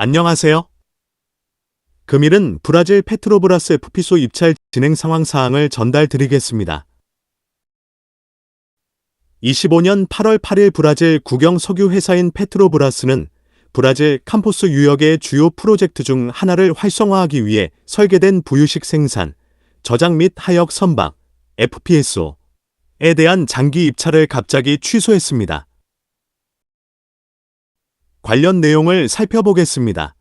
안녕하세요. 금일은 브라질 페트로브라스 FP소 입찰 진행 상황 사항을 전달드리겠습니다. 25년 8월 8일 브라질 국영 석유 회사인 페트로브라스는 브라질 캠포스 유역의 주요 프로젝트 중 하나를 활성화하기 위해 설계된 부유식 생산, 저장 및 하역 선박, FPSO에 대한 장기 입찰을 갑자기 취소했습니다. 관련 내용을 살펴보겠습니다.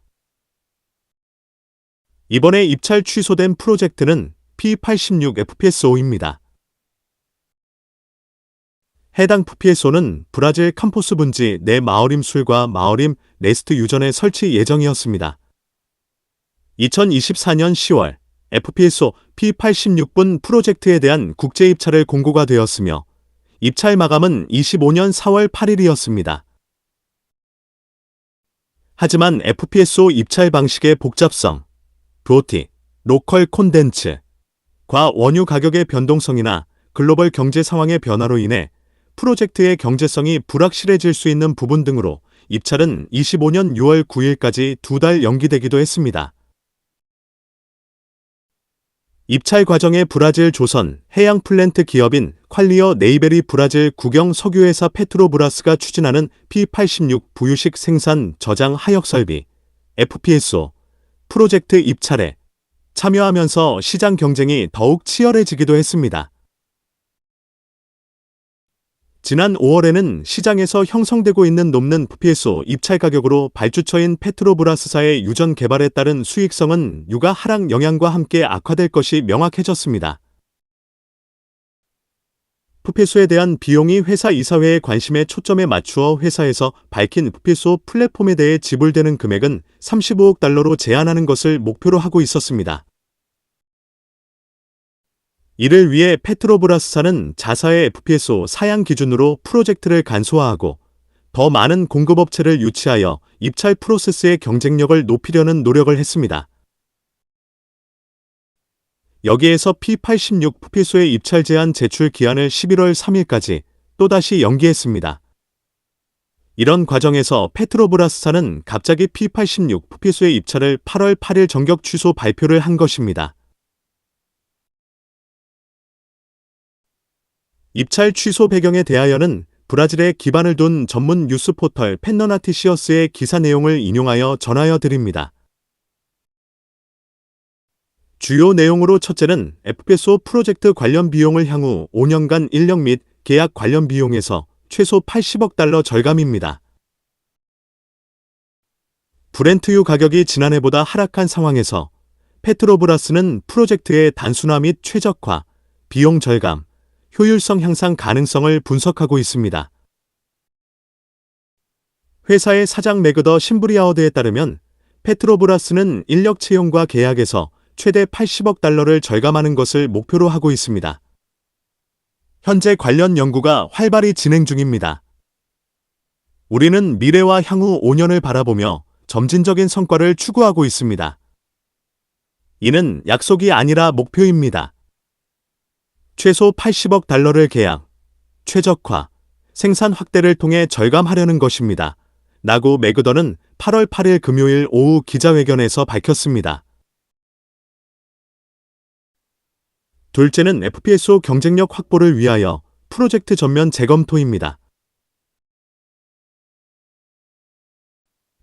이번에 입찰 취소된 프로젝트는 P86FPSO입니다. 해당 FPSO는 브라질 캠포스 분지 내 마어림 술과 마어림 레스트 유전에 설치 예정이었습니다. 2024년 10월 FPSO P86분 프로젝트에 대한 국제 입찰을 공고가 되었으며 입찰 마감은 25년 4월 8일이었습니다. 하지만 FPSO 입찰 방식의 복잡성, 브로티, 로컬 콘덴츠, 과 원유 가격의 변동성이나 글로벌 경제 상황의 변화로 인해 프로젝트의 경제성이 불확실해질 수 있는 부분 등으로 입찰은 25년 6월 9일까지 두 달 연기되기도 했습니다. 입찰 과정에 브라질 조선 해양 플랜트 기업인 퀄리어 네이베리 브라질 국영 석유회사 페트로브라스가 추진하는 P86 부유식 생산 저장 하역 설비 FPSO 프로젝트 입찰에 참여하면서 시장 경쟁이 더욱 치열해지기도 했습니다. 지난 5월에는 시장에서 형성되고 있는 높는 FPSO 입찰 가격으로 발주처인 페트로브라스사의 유전 개발에 따른 수익성은 유가 하락 영향과 함께 악화될 것이 명확해졌습니다. FPSO에 대한 비용이 회사 이사회의 관심에 초점에 맞추어 회사에서 밝힌 FPSO 플랫폼에 대해 지불되는 금액은 35억 달러로 제한하는 것을 목표로 하고 있었습니다. 이를 위해 페트로브라스사는 자사의 FPSO 사양 기준으로 프로젝트를 간소화하고 더 많은 공급업체를 유치하여 입찰 프로세스의 경쟁력을 높이려는 노력을 했습니다. 여기에서 P86 FPSO의 입찰 제한 제출 기한을 11월 3일까지 또다시 연기했습니다. 이런 과정에서 페트로브라스사는 갑자기 P86 FPSO의 입찰을 8월 8일 정격 취소 발표를 한 것입니다. 입찰 취소 배경에 대하여는 브라질에 기반을 둔 전문 뉴스 포털 펜너나티시어스의 기사 내용을 인용하여 전하여 드립니다. 주요 내용으로 첫째는 FPSO 프로젝트 관련 비용을 향후 5년간 인력 및 계약 관련 비용에서 최소 80억 달러 절감입니다. 브렌트유 가격이 지난해보다 하락한 상황에서 페트로브라스는 프로젝트의 단순화 및 최적화, 비용 절감, 효율성 향상 가능성을 분석하고 있습니다. 회사의 사장 매그더 심브리아워드에 따르면 페트로브라스는 인력 채용과 계약에서 최대 80억 달러를 절감하는 것을 목표로 하고 있습니다. 현재 관련 연구가 활발히 진행 중입니다. 우리는 미래와 향후 5년을 바라보며 점진적인 성과를 추구하고 있습니다. 이는 약속이 아니라 목표입니다. 최소 80억 달러를 계약, 최적화, 생산 확대를 통해 절감하려는 것입니다. 나고 매그더는 8월 8일 금요일 오후 기자회견에서 밝혔습니다. 둘째는 FPSO 경쟁력 확보를 위하여 프로젝트 전면 재검토입니다.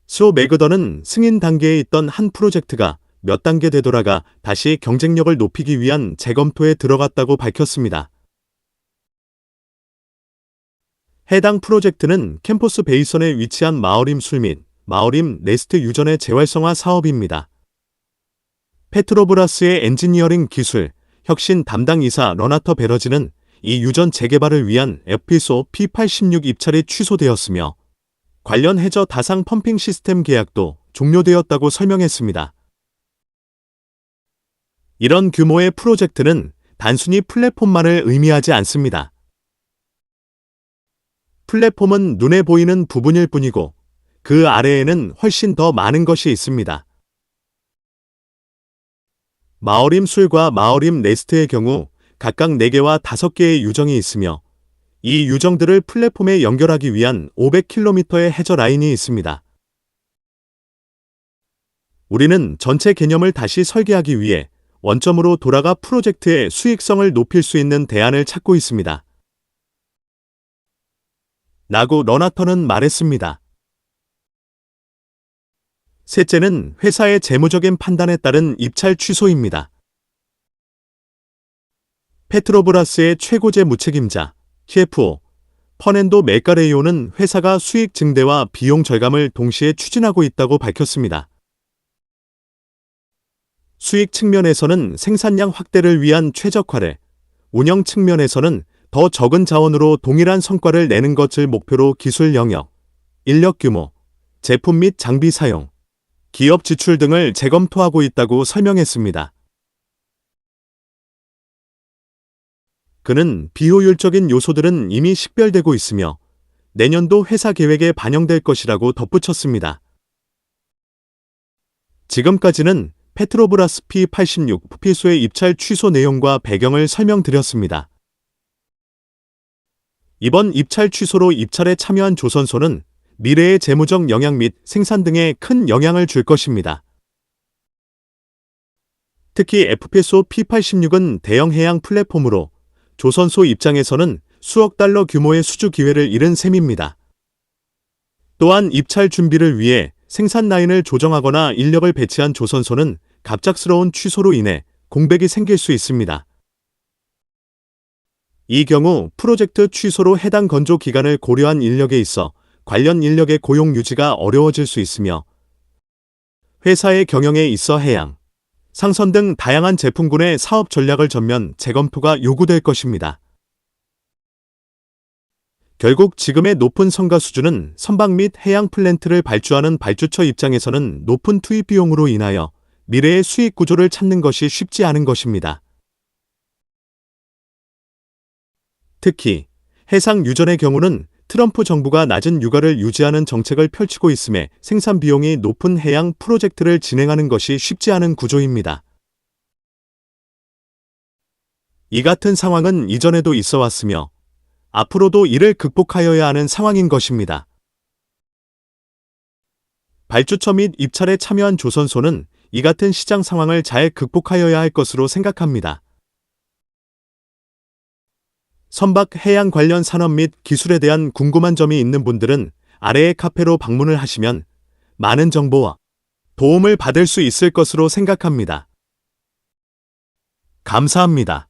소 매그더는 승인 단계에 있던 한 프로젝트가 몇 단계 되돌아가 다시 경쟁력을 높이기 위한 재검토에 들어갔다고 밝혔습니다. 해당 프로젝트는 캠퍼스 베이선에 위치한 마어림 술및 마어림 레스트 유전의 재활성화 사업입니다. 페트로브라스의 엔지니어링 기술, 혁신 담당 이사 러나터 베러지는 이 유전 재개발을 위한 FPSO P86 입찰이 취소되었으며 관련 해저 다상 펌핑 시스템 계약도 종료되었다고 설명했습니다. 이런 규모의 프로젝트는 단순히 플랫폼만을 의미하지 않습니다. 플랫폼은 눈에 보이는 부분일 뿐이고 그 아래에는 훨씬 더 많은 것이 있습니다. 마어림 술과 마어림 레스트의 경우 각각 4개와 5개의 유정이 있으며 이 유정들을 플랫폼에 연결하기 위한 500km의 해저 라인이 있습니다. 우리는 전체 개념을 다시 설계하기 위해 원점으로 돌아가 프로젝트의 수익성을 높일 수 있는 대안을 찾고 있습니다. 라고 러나터는 말했습니다. 셋째는 회사의 재무적인 판단에 따른 입찰 취소입니다. 페트로브라스의 최고재 무책임자, CFO, 퍼넨도 메카레이오는 회사가 수익 증대와 비용 절감을 동시에 추진하고 있다고 밝혔습니다. 수익 측면에서는 생산량 확대를 위한 최적화를, 운영 측면에서는 더 적은 자원으로 동일한 성과를 내는 것을 목표로 기술 영역, 인력 규모, 제품 및 장비 사용, 기업 지출 등을 재검토하고 있다고 설명했습니다. 그는 비효율적인 요소들은 이미 식별되고 있으며 내년도 회사 계획에 반영될 것이라고 덧붙였습니다. 지금까지는 페트로브라스 P86 푸피소의 입찰 취소 내용과 배경을 설명드렸습니다. 이번 입찰 취소로 입찰에 참여한 조선소는 미래의 재무적 영향 및 생산 등에 큰 영향을 줄 것입니다. 특히 FPSO P86은 대형 해양 플랫폼으로 조선소 입장에서는 수억 달러 규모의 수주 기회를 잃은 셈입니다. 또한 입찰 준비를 위해 생산 라인을 조정하거나 인력을 배치한 조선소는 갑작스러운 취소로 인해 공백이 생길 수 있습니다. 이 경우 프로젝트 취소로 해당 건조 기간을 고려한 인력에 있어 관련 인력의 고용 유지가 어려워질 수 있으며 회사의 경영에 있어 해양, 상선 등 다양한 제품군의 사업 전략을 전면 재검토가 요구될 것입니다. 결국 지금의 높은 성과 수준은 선박 및 해양 플랜트를 발주하는 발주처 입장에서는 높은 투입 비용으로 인하여 미래의 수익 구조를 찾는 것이 쉽지 않은 것입니다. 특히 해상 유전의 경우는 트럼프 정부가 낮은 육아를 유지하는 정책을 펼치고 있음에 생산 비용이 높은 해양 프로젝트를 진행하는 것이 쉽지 않은 구조입니다. 이 같은 상황은 이전에도 있어 왔으며 앞으로도 이를 극복하여야 하는 상황인 것입니다. 발주처 및 입찰에 참여한 조선소는 이 같은 시장 상황을 잘 극복하여야 할 것으로 생각합니다. 선박 해양 관련 산업 및 기술에 대한 궁금한 점이 있는 분들은 아래의 카페로 방문을 하시면 많은 정보와 도움을 받을 수 있을 것으로 생각합니다. 감사합니다.